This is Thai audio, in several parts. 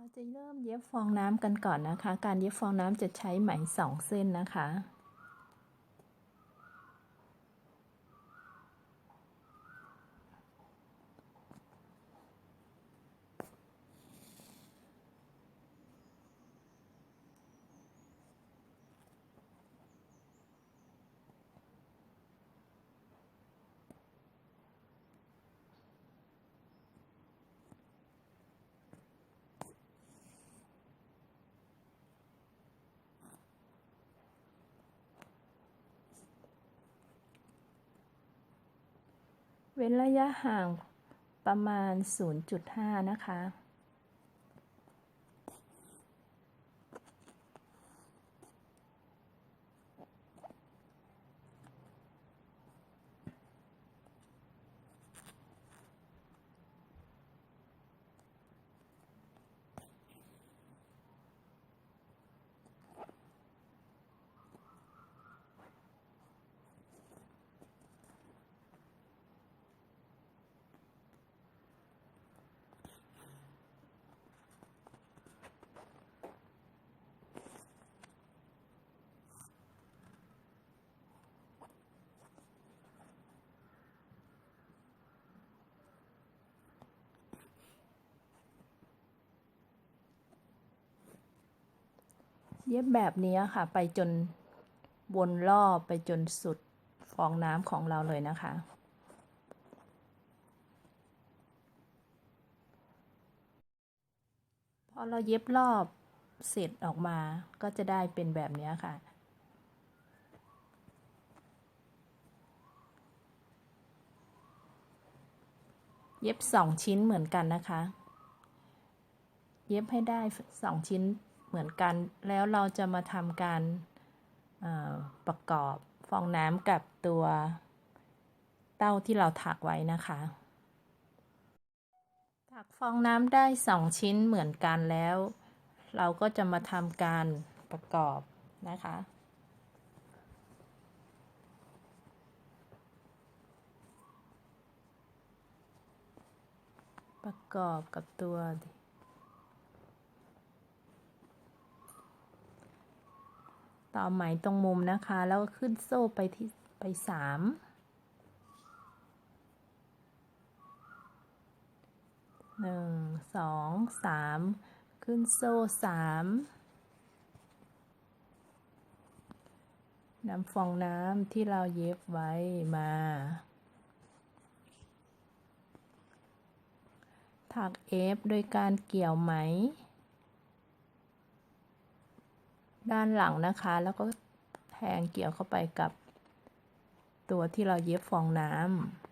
เราจะเริ่มเย็บฟองน้ำกันก่อนนะคะ การเย็บฟองน้ำจะใช้ไหมสองเส้นนะคะ เว้นระยะห่างประมาณ 0.5 นะคะ เย็บแบบนี้ค่ะ ไปจนวนรอบไปจนสุดฟองน้ำของเราเลยนะคะ พอเราเย็บรอบเสร็จออกมาก็จะได้เป็นแบบนี้ค่ะ เย็บสองชิ้นเหมือนกันนะคะ เย็บให้ได้สองชิ้น เหมือนกัน แล้วเราจะมาทำการประกอบฟองน้ำกับตัวเต้าที่เราถักไว้นะคะ ถักฟองน้ำได้สองชิ้นเหมือนกันแล้ว เราก็จะมาทำการประกอบนะคะประกอบกับตัว ต่อไหมตรงมุมนะคะ แล้วก็ขึ้นโซ่ไปที่ไปสามหนึ่งสองสามขึ้นโซ่สามนำฟองน้ำที่เราเย็บไว้มาถักเอฟโดยการเกี่ยวไหม ด้านหลังนะคะ แล้วก็แทงเกี่ยวเข้าไปกับตัวที่เราเย็บฟองน้ำ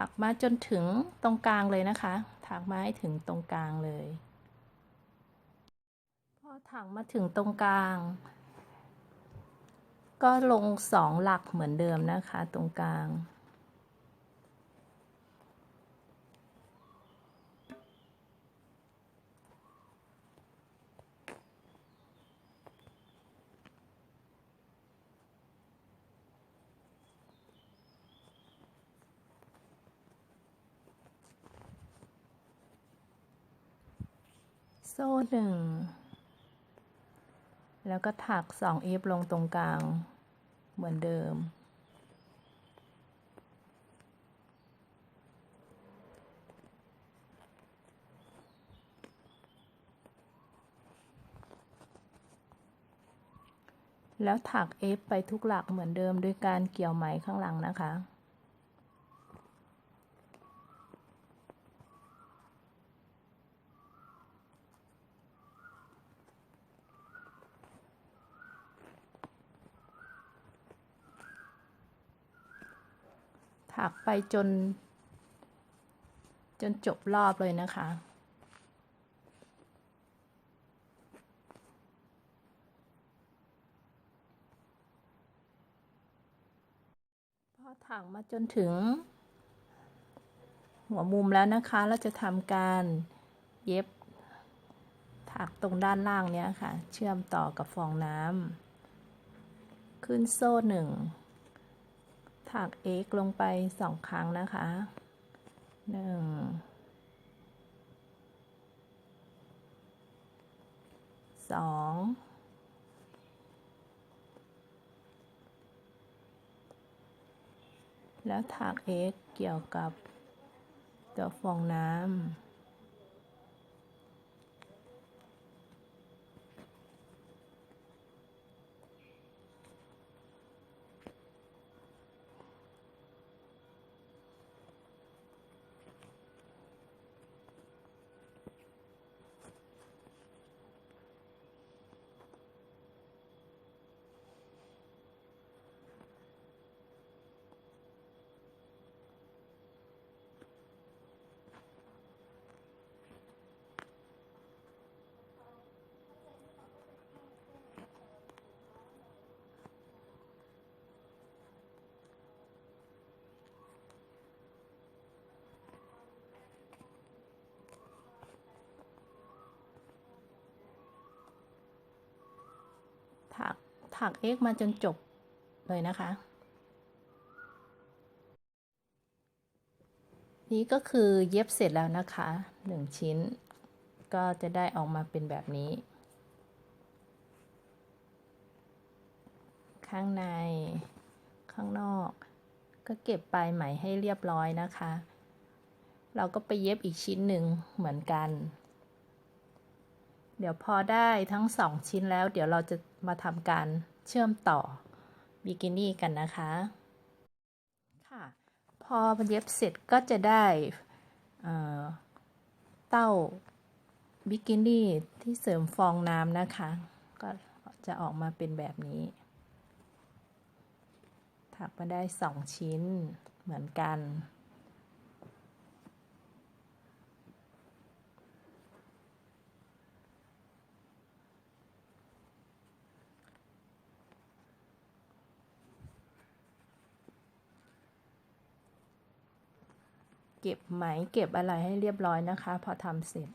ถักมาจนถึงตรงกลางเลยนะคะ ถักมาให้ถึงตรงกลางเลย พอถักมาถึงตรงกลาง ก็ลงสองหลักเหมือนเดิมนะคะ ตรงกลาง โซ่หนึ่ง แล้วก็ถักสองเอฟลงตรงกลาง เหมือนเดิม แล้วถักเอฟไปทุกหลักเหมือนเดิมด้วยการเกี่ยวไหมข้างหลังนะคะ ถักไปจน จนจบรอบเลยนะคะ พอถักมาจนถึง หัวมุมแล้วนะคะ เราจะทำการเย็บถักตรงด้านล่างเนี้ยค่ะ เชื่อมต่อกับฟองน้ำขึ้นโซ่หนึ่ง ถัก x ลงไปสองครั้งนะคะหนึ่งสองแล้วถัก x เกี่ยวกับตัวฟองน้ำ ถักถัก x มาจนจบเลยนะคะ นี้ก็คือเย็บเสร็จแล้วนะคะหนึ่งชิ้น ก็จะได้ออกมาเป็นแบบนี้ ข้างใน ข้างนอก ก็เก็บปลายไหมให้เรียบร้อยนะคะ เราก็ไปเย็บอีกชิ้นหนึ่งเหมือนกัน เดี๋ยวพอได้ทั้งสองชิ้นแล้ว เดี๋ยวเราจะ มาทำการเชื่อมต่อบิกินี่กันนะคะค่ะพอเย็บเสร็จก็จะได้เต้าบิกินี่ที่เสริมฟองน้ำนะคะ ก็จะออกมาเป็นแบบนี้ ถักมาได้สองชิ้นเหมือนกัน เก็บไหมเก็บอะไรให้เรียบร้อยนะคะ พอทำเสร็จ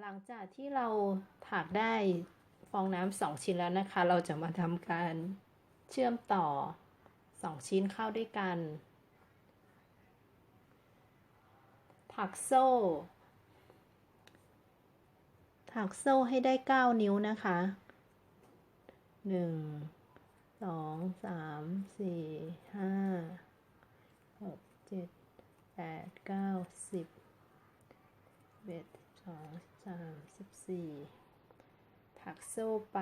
หลังจากที่เราถักได้ฟองน้ำสองชิ้นแล้วนะคะ เราจะมาทำการเชื่อมต่อสองชิ้นเข้าด้วยกัน ถักโซ่ ถักโซ่ให้ได้เก้านิ้วนะคะหนึ่งสองสามสี่ห้าหกเจ็ดแปดเก้าสิบเอ็ดสองสามสิบสี่ถักโซ่ไป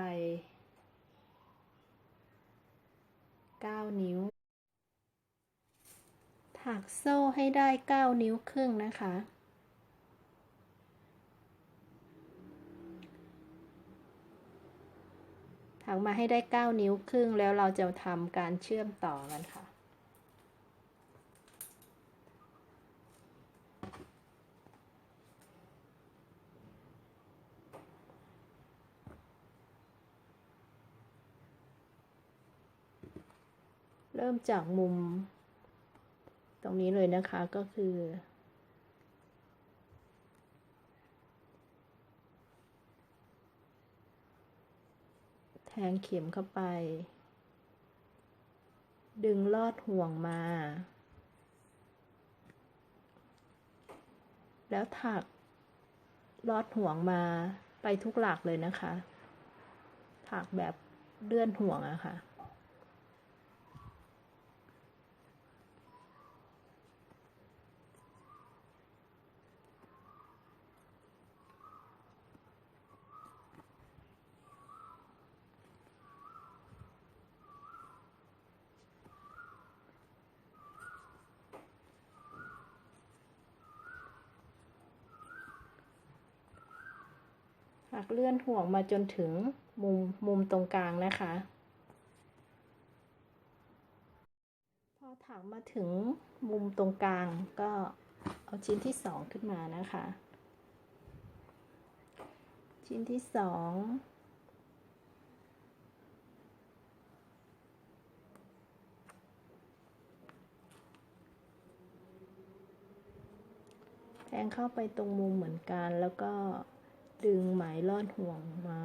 เก้านิ้ว ถักโซ่ให้ได้เก้านิ้วครึ่งนะคะ ถักมาให้ได้เก้านิ้วครึ่งแล้วเราจะทำการเชื่อมต่อกันค่ะเริ่มจากมุม รงนี้เลยนะคะก็คือแทงเข็มเข้าไป ดึงลอดห่วงมา แล้วถักลอดห่วงมาไปทุกหลักเลยนะคะ ถักแบบเลื่อนห่วงอะค่ะักเลื่อนห่วงมาจนถึงมุมมุมตรงกลางนะคะ พอถักมาถึงมุมตรงกลางก็เอาชิ้นที่สองขึ้นมานะคะ ชิ้นที่สองแทงเข้าไปตรงมุมเหมือนกันแล้วก็ ดึงไหมลอดห่วงมา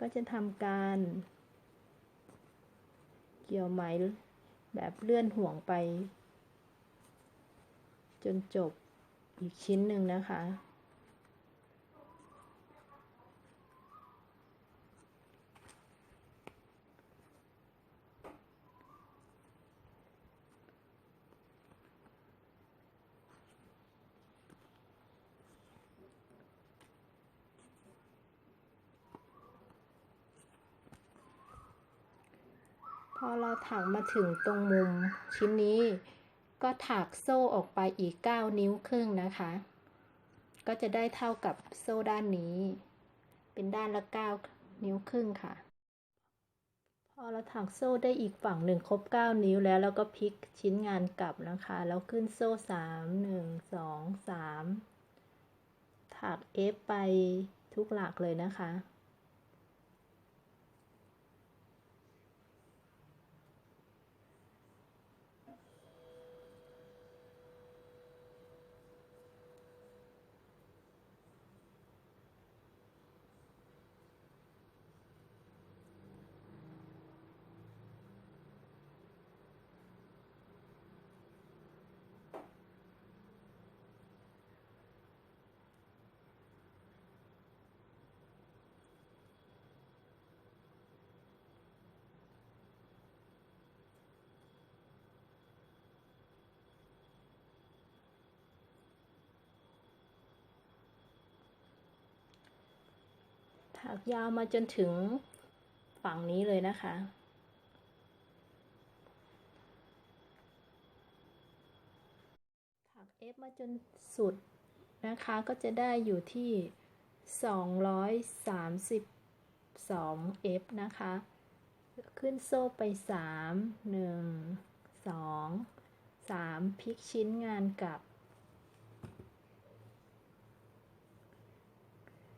ก็จะทำการ เกี่ยวไหมแบบเลื่อนห่วงไป จนจบอีกชิ้นหนึ่งนะคะ พอเราถักมาถึงตรงมุมชิ้นนี้ ก็ถักโซ่ออกไปอีก 9 นิ้วครึ่งนะคะ ก็จะได้เท่ากับโซ่ด้านนี้ เป็นด้านละ 9 นิ้วครึ่งค่ะ พอเราถักโซ่ได้อีกฝั่งหนึ่งครบ 9 นิ้วแล้วเราก็พลิกชิ้นงานกลับนะคะ แล้วขึ้นโซ่ 3 1 2 3 ถัก F ไปทุกหลักเลยนะคะ ถักยาวมาจนถึงฝั่งนี้เลยนะคะ ถัก F มาจนสุดนะคะ ก็จะได้อยู่ที่ 232 F นะคะ ขึ้นโซ่ไป 3 1 2 3พลิกชิ้นงานกลับ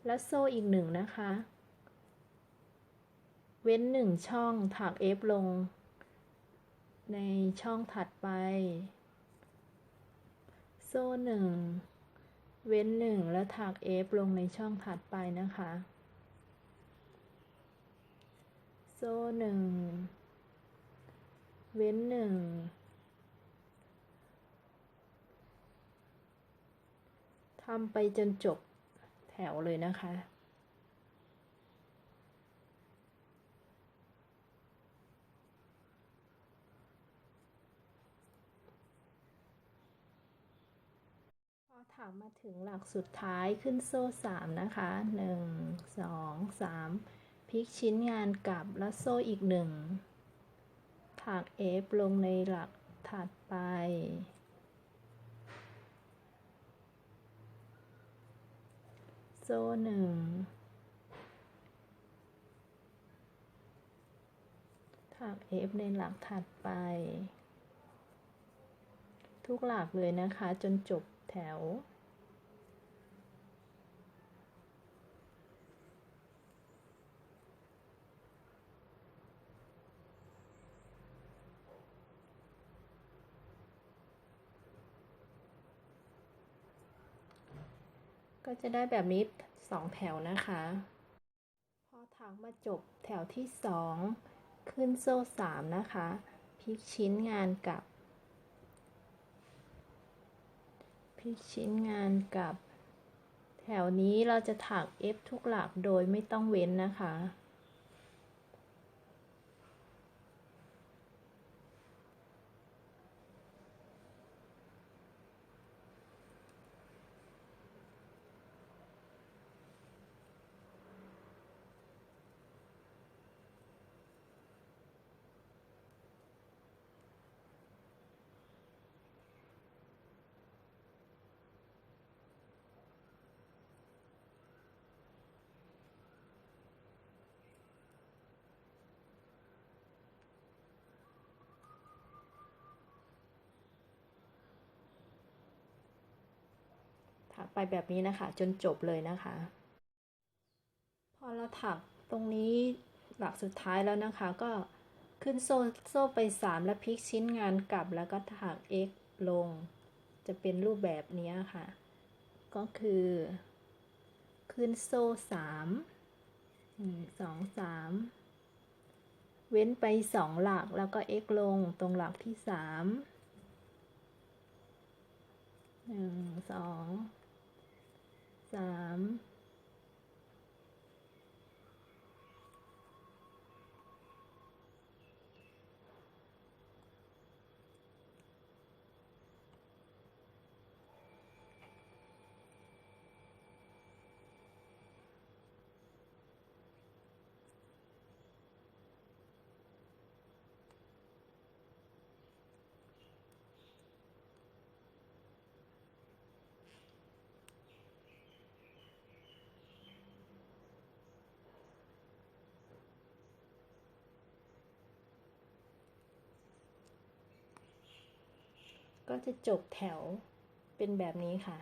แล้วโซ่อีกหนึ่งนะคะ เว้นหนึ่งช่องถัก F ลง ในช่องถัดไป โซ่หนึ่งเว้นหนึ่งแล้วถัก F ลงในช่องถัดไปนะคะ โซ่หนึ่งเว้นหนึ่งทำไปจนจบ วเลยนะคะ พอถักมาถึงหลักสุดท้ายขึ้นโซ่สามนะคะหนึ่งสองสามพลิกชิ้นงานกลับแล้วโซ่อีกหนึ่งถัก F ลงในหลักถัดไป ซ่หนึ่งถัก F ในหลักถัดไป ทุกหลักเลยนะคะจนจบแถว ก็จะได้แบบนี้สองแถวนะคะ พอถักมาจบแถวที่สองขึ้นโซ่สามนะคะพลิกชิ้นงานกลับพลิกชิ้นงานกลับ แถวนี้เราจะถัก F ทุกหลักโดยไม่ต้องเว้นนะคะ พ ไปแบบนี้นะคะ จนจบเลยนะคะ พอเราถักตรงนี้หลักสุดท้ายแล้วนะคะ ก็ขึ้นโซ่โซ่ไป 3 แล้วพลิกชิ้นงานกลับแล้วก็ถัก x ลง จะเป็นรูปแบบนี้ค่ะ ก็คือ ขึ้นโซ่สามหนึ่งสองสามเว้นไปสองหลักแล้วก็ x ลงตรงหลักที่สามหนึ่งสอง สาม ก็จะจบแถวเป็นแบบนี้ค่ะ